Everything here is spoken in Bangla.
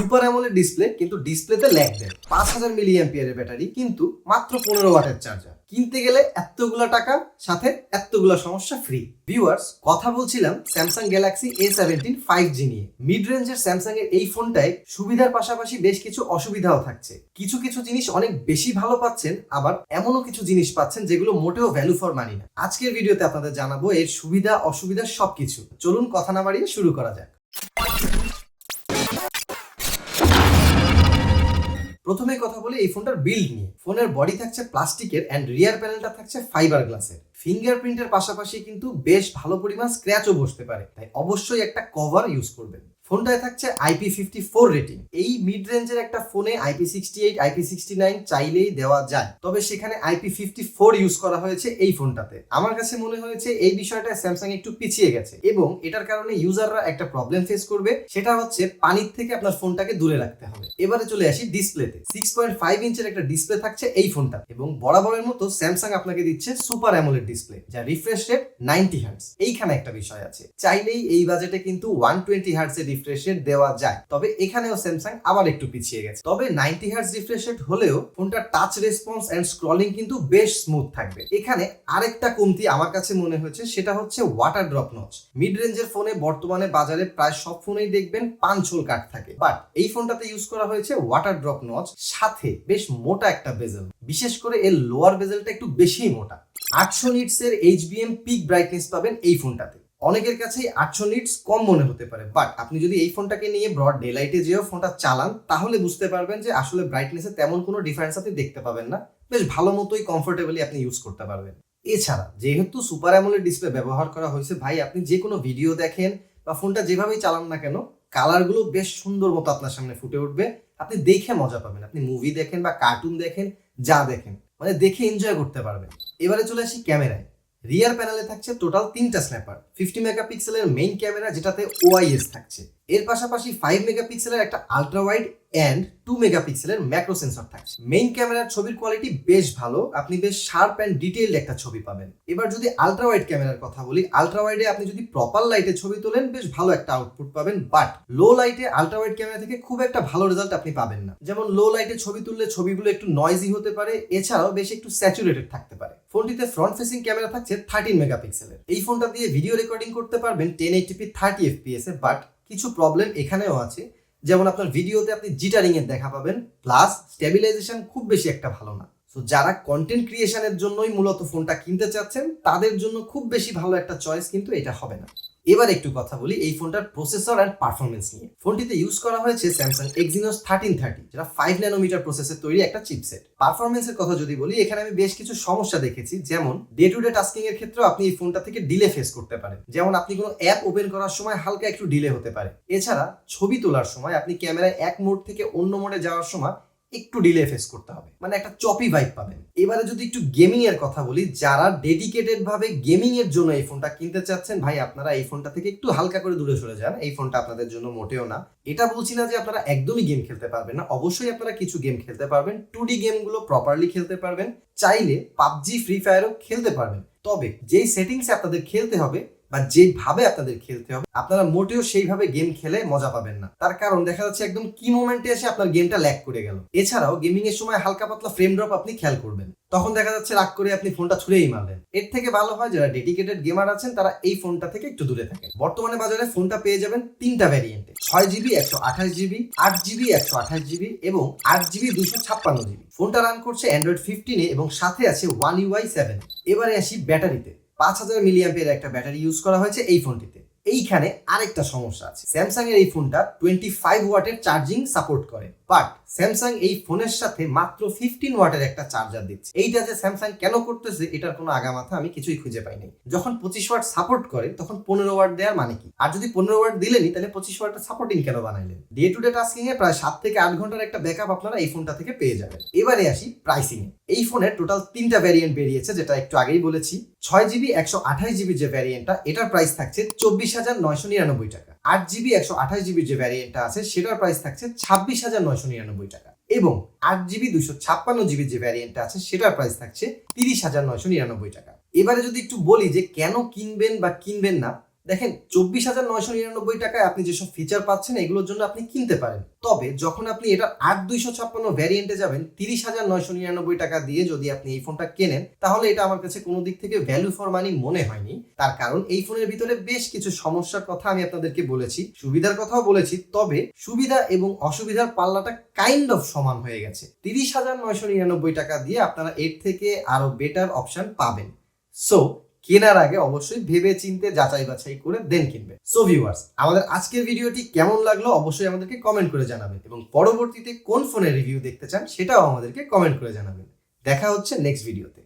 সুপার অ্যামোলেড ডিসপ্লে কিন্তু ডিসপ্লেতে ল্যাগ দেয়। পাঁচ হাজার মিলি অ্যাম্পিয়ারের ব্যাটারি, কিন্তু মাত্র পনেরো ওয়াটের চার্জার কিনতে গেলে এতগুলা টাকা, সাথে এতগুলা সমস্যা ফ্রি ভিউয়ার্স কথা বলছিলাম Samsung Galaxy A seventeen five G নিয়ে। মিড রেঞ্জের স্যামসাং এর এই ফোনটায় সুবিধার পাশাপাশি বেশ কিছু অসুবিধাও থাকছে। কিছু কিছু জিনিস অনেক বেশি ভালো পাচ্ছেন, আবার এমনও কিছু জিনিস পাচ্ছেন যেগুলো মোটেও ভ্যালু ফর মানি না। আজকের ভিডিওতে আপনাদের জানাব এর সুবিধা, অসুবিধা সবকিছু। চলুন কথা না বাড়িয়ে শুরু করা যাক। প্রথমে কথা বলি এই ফোনটার বিল্ড নিয়ে। ফোনের বডি থাকছে প্লাস্টিকের অ্যান্ড রিয়ার প্যানেলটা থাকছে ফাইবার গ্লাসের ফিঙ্গারপ্রিন্টের পাশাপাশি কিন্তু বেশ ভালো পরিমাণ স্ক্র্যাচও বসতে পারে। তাই অবশ্যই একটা কভার ইউজ করবেন। ফোনটায় থাকছে আইপি ফিফটি ফোর রেটিং। এই মিড রেঞ্জের একটা ফোনে IP sixty eight IP sixty nine চাইলেই দেওয়া যায়। তবে সেখানে আইপি ফিফটি ফোর ইউজ করা হয়েছে এই ফোনটাতে। আমার কাছে মনে হয়েছে এই বিষয়টা স্যামসাং একটু পিছিয়ে গেছে এবং এটার কারণে ইউজাররা একটা প্রবলেম ফেস করবে, সেটা হচ্ছে পানির থেকে আপনার ফোনটাকে দূরে রাখতে হবে। এবারে চলে আসি ডিসপ্লেতে সিক্স পয়েন্ট ফাইভ ইঞ্চের একটা ডিসপ্লে থাকছে এই ফোনটা এবং বরাবরের মতো স্যামসাং আপনাকে দিচ্ছে সুপার অ্যামোলেড ডিসপ্লে যা রিফ্রেশ রেট নাইনটি হার্টস এইখানে একটা বিষয় আছে। চাইলেই এই বাজেটে কিন্তু ওয়ান টোয়েন্টি হার্টস এর রিফ্রেশ রেট দেওয়া যায়। তবে এখানেও স্যামসাং আবার একটু পিছিয়ে গেছে। তবে নাইনটি হার্টস রিফ্রেশ রেট হলেও ফোনটার টাচ রেসপন্স এন্ড স্ক্রলিং কিন্তু বেশ স্মুথ থাকবে। এখানে আরেকটা কমতি আমার কাছে মনে হয়েছে, সেটা হচ্ছে ওয়াটার ড্রপ নচ মিড রেঞ্জের ফোনে বর্তমানে বাজারে প্রায় সব ফোনেই দেখবেন পাঁচ হোল কাট থাকে। বাট এই ফোনটাতে ইউজ করা হয়েছে ওয়াটার ড্রপ নচ সাথে বেশ মোটা একটা বেজেল বিশেষ করে এর লোয়ার বেজেলটা একটু বেশি মোটা। আটশো নিটস এর এইচবিএম পিক ব্রাইটনেস পাবেন এই ফোনটাতে। অনেকের কাছেই আটশো নিটস কম মনে হতে পারে বাট আপনি যদি এই ফোনটাকে নিয়ে ব্রড ডে লাইটে যেও ফোনটা চালান, তাহলে বুঝতে পারবেন যে আসলে ব্রাইটনেসে তেমন কোনো ডিফারেন্স আপনি দেখতে পাবেন না। বেশ ভালো মতোই কমফোর্টেবলি আপনি ইউজ করতে পারবেন। এছাড়া, যেহেতু সুপার অ্যামোলেড ডিসপ্লে ব্যবহার করা হয়েছে, ভাই, আপনি যে কোনো ভিডিও দেখেন বা ফোনটা যেভাবেই চালান না কেন কালারগুলো বেশ সুন্দর মতো আপনার সামনে ফুটে উঠবে। আপনি দেখে মজা পাবেন। আপনি মুভি দেখেন বা কার্টুন দেখেন, যা দেখেন মানে দেখে এনজয় করতে পারবেন। এবারে চলে আসি ক্যামেরায়। রিয়ার প্যানেলে থাকছে টোটাল তিনটা স্ন্যাপার ফিফটি মেগাপিক্সেলের মেইন ক্যামেরা যেটাতে ওআইএস থাকছে। এর পাশাপাশি ফাইভ মেগাপিক্সেলের একটা আলট্রা ওয়াইড অ্যান্ড টু মেগাপিক্সেলের ম্যাক্রো সেন্সর থাকছে। মেইন ক্যামেরার ছবির কোয়ালিটি বেশ ভালো, আপনি বেশ শার্প অ্যান্ড ডিটেইলড একটা ছবি পাবেন। এবার যদি আলট্রা ওয়াইড ক্যামেরার কথা বলি আলট্রা ওয়াইডে আপনি যদি প্রপার লাইটে ছবি তোলেন, বেশ ভালো একটা আউটপুট পাবেন। বাট লো লাইটে আলট্রা ওয়াইড ক্যামেরা থেকে খুব একটা ভালো রেজাল্ট আপনি পাবেন না। যেমন লো লাইটে ছবি তুললে ছবিগুলো একটু নয়েজি হতে পারে, এছাড়াও বেশ একটু স্যাচুরেটেড থাকতে পারে। ফোনটিতে ফ্রন্ট ফেসিং ক্যামেরা থাকছে থার্টিন মেগাপিক্সেলের এই ফোনটা দিয়ে ভিডিও রেকর্ডিং করতে পারবেন ten eighty p thirty FPS A but কিছু প্রবলেম এখানেও আছে। যেমন আপনার ভিডিওতে আপনি জিটারিং এর দেখা পাবেন প্লাস স্টেবিলাইজেশন খুব বেশি একটা ভালো না। সো যারা কন্টেন্ট ক্রিয়েশনের জন্যই মূলত ফোনটা কিনতে চাচ্ছেন, তাদের জন্য খুব বেশি ভালো একটা চয়েস কিন্তু এটা হবে না। এবার একটু কথা বলি এই ফোনটার প্রসেসর অ্যান্ড পারফরমেন্স নিয়ে। ফোনটিতে ইউজ করা হয়েছে স্যামসাং এক্সিনোস থার্টিন থার্টি যেটা ফাইভ ন্যানোমিটার প্রসেসের তৈরি একটা চিপসেট পারফরমেন্সের কথা যদি বলি, এখানে আমি বেশ কিছু সমস্যা দেখেছি, যেমন ডে টু ডে টাস্কিং এর ক্ষেত্রেও আপনি এই ফোনটা থেকে ডিলে ফেস করতে পারেন। যেমন আপনি কোনো অ্যাপ ওপেন করার সময় হালকা একটু ডিলে হতে পারে। এছাড়া ছবি তোলার সময় আপনি ক্যামেরায় এক মোড থেকে অন্য মোডে যাওয়ার সময় একটু ডিলে ফেস করতে হবে। মানে একটা চপি ভাইব পাবেন। এবারে যদি একটু গেমিং এর কথা বলি, যারা ডেডিকেটেড ভাবে গেমিং এর জন্য এই ফোনটা কিনতে চাচ্ছেন, ভাই, আপনারা এই ফোনটা থেকে একটু হালকা করে দূরে সরে যান। এই ফোনটা আপনাদের জন্য মোটেও না। এটা বলছি না যে আপনারা একদমই গেম খেলতে পারবেন না। অবশ্যই আপনারা কিছু গেম খেলতে পারবেন। টু ডি গেমগুলো প্রপারলি খেলতে পারবেন। চাইলে পাবজি ফ্রি ফায়ারও খেলতে পারবেন। তবে যেই সেটিংসে আপনাদের খেলতে হবে বা যেভাবে আপনাদের খেলতে হবে, আপনারা মোটেও সেইভাবে গেম খেলে মজা পাবেন না। তার কারণ দেখা যাচ্ছে একদম কি মোমেন্টে এসে আপনার গেমটা ল্যাক করে গেল। এছাড়াও গেমিং এর সময় হালকা পাতলা ফ্রেম ড্রপ আপনি খেয়াল করবেন। তখন দেখা যাচ্ছে রাগ করে আপনি ফোনটা ছুড়েই মারলেন। এর থেকে ভালো হয় যারা ডেডিকেটেড গেমার আছেন, তারা এই ফোনটা থেকে একটু দূরে থাকেন। বর্তমানে বাজারে ফোনটা পেয়ে যাবেন তিনটা ভ্যারিয়েন্টে ছয় জিবি একশো আঠাশ জিবি আট জিবি একশো আঠাশ জিবি এবং আট জিবি দুশো ছাপ্পান্ন জিবি ফোনটা রান করছে অ্যান্ড্রয়েড ফিফটিনে এবং সাথে আছে ওয়ান ইউআই সেভেন এবারে আসি ব্যাটারিতে পাঁচ হাজার মিলিয়াম্পের একটা ব্যাটারি ইউজ করা হয়েছে এই ফোনটিতে এইখানে আরেকটা সমস্যা আছে। স্যামসাং এর এই ফোনটা টোয়েন্টি ফাইভ ওয়াটের চার্জিং সাপোর্ট করে। বাট স্যামসাং এই ফোনের সাথে মাত্র ফিফটিন ওয়াটের একটা চার্জার দিচ্ছে। এইটা যে স্যামসাং কেন করতেছে, এটার কোনো আগামাথা আমি কিছুই খুঁজে পাইনি। যখন পঁচিশ ওয়াট সাপোর্ট করে, তখন পনেরো ওয়াট দেওয়ার মানে কি? আর যদি পনেরো ওয়াট দিলেনি তাহলে পঁচিশ ওয়াটের সাপোর্টিং কেন বানাইলেন? ডে টু ডে টাস্কিং এ প্রায় সাত থেকে আট ঘণ্টার একটা ব্যাকআপ আপনারা এই ফোনটা থেকে পেয়ে যাবেন। এবারে আসি প্রাইসিং এই ফোনের টোটাল তিনটা ভ্যারিয়েন্ট বেরিয়েছে, যেটা একটু আগেই বলেছি। ছয় জিবি একশো আঠাশ জিবি যে ভ্যারিয়েন্টটা এটার প্রাইস থাকছে চব্বিশ হাজার নয়শো নিরানব্বই টাকা। আট জিবি, একশো আঠাশ জিবি যে ভ্যারিয়েন্টটা আছে, সেটার প্রাইস থাকছে ছাব্বিশ হাজার নয়শো নিরানব্বই টাকা। এবং আট জিবি দুশো ছাপ্পান্ন জিবি যে ভ্যারিয়েন্টটা আছে, সেটার প্রাইস থাকছে তিরিশ হাজার নয়শো নিরানব্বই টাকা। এবারে যদি একটু বলি যে কেন কিনবেন বা কিনবেন না দেখেন, চব্বিশ হাজার নয়শো নিরানব্বই টাকায় আপনি যেসব ফিচার পাচ্ছেন, এগুলোর জন্য আপনি কিনতে পারেন। তবে যখন আপনি এটা আট দুইশো ছাপ্পান্ন ভ্যারিয়েন্টে যাবেন, তিরিশ হাজার নয়শো নিরানব্বই টাকা দিয়ে যদি আপনি এই ফোনটা কেনেন, তাহলে এটা আমার কাছে কোনো দিক থেকে ভ্যালু ফর মানি মনে হয়নি। তার কারণ এই ফোনের ভিতরে বেশ কিছু সমস্যার কথা আমি আপনাদেরকে বলেছি, সুবিধার কথাও বলেছি, তবে সুবিধা এবং অসুবিধার পাল্লাটা কাইন্ড অফ সমান হয়ে গেছে। তিরিশ হাজার নয়শো নিরানব্বই টাকা দিয়ে আপনারা এর থেকে আরও বেটার অপশন পাবেন। সো কেনার আগে অবশ্যই ভেবে চিনতে যাচাই বাছাই করে দেন কিনবে। সো ভিউয়ার্স আমাদের আজকের ভিডিওটি কেমন লাগল অবশ্যই আমাদেরকে কমেন্ট করে জানাবেন এবং পরবর্তীতে কোন ফোনের রিভিউ দেখতে চান সেটাও আমাদেরকে কমেন্ট করে জানাবেন। দেখা হচ্ছে নেক্সট ভিডিওতে